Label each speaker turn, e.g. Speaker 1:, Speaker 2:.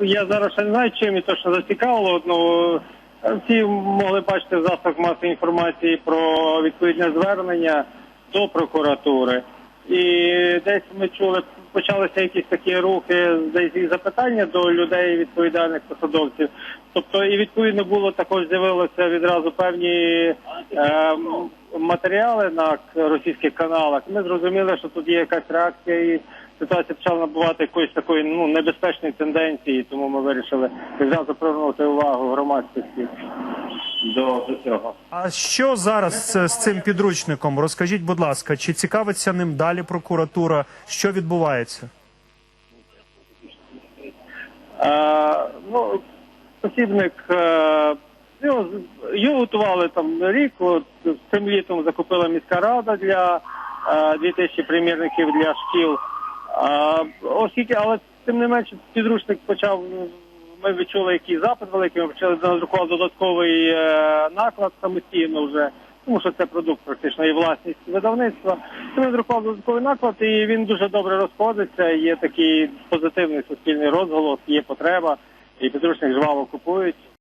Speaker 1: Я зараз ще не знаю, чим і то, що зацікавило. Ну, всі могли бачити в засобах масової інформації про відповідне звернення до прокуратури. І десь ми чули, почалися якісь такі рухи, десь і запитання до людей, відповідальних посадовців. Тобто, і відповідно було також з'явилося відразу певні е, матеріали на російських каналах. Ми зрозуміли, що тут є якась реакція і ситуація почала набувати якоїсь такої ну небезпечної тенденції, тому ми вирішили відразу привернути увагу громадськості до, до цього.
Speaker 2: А що зараз з, з цим підручником? Розкажіть, будь ласка, чи цікавиться ним далі прокуратура? Що відбувається?
Speaker 1: Е, ну, посібник е, його, його готували там рік. От цим літом закупила міська рада для е, 2000 примірників для шкіл. А, оскільки, але тим не менше, підручник почав. Ми відчули який запит великий, ми почали надрукувати додатковий е, наклад самостійно вже, тому що це продукт практично і власність видавництва. Ми надрукували додатковий наклад, і він дуже добре розходиться. Є такий позитивний суспільний розголос, є потреба, і підручник жваво купують.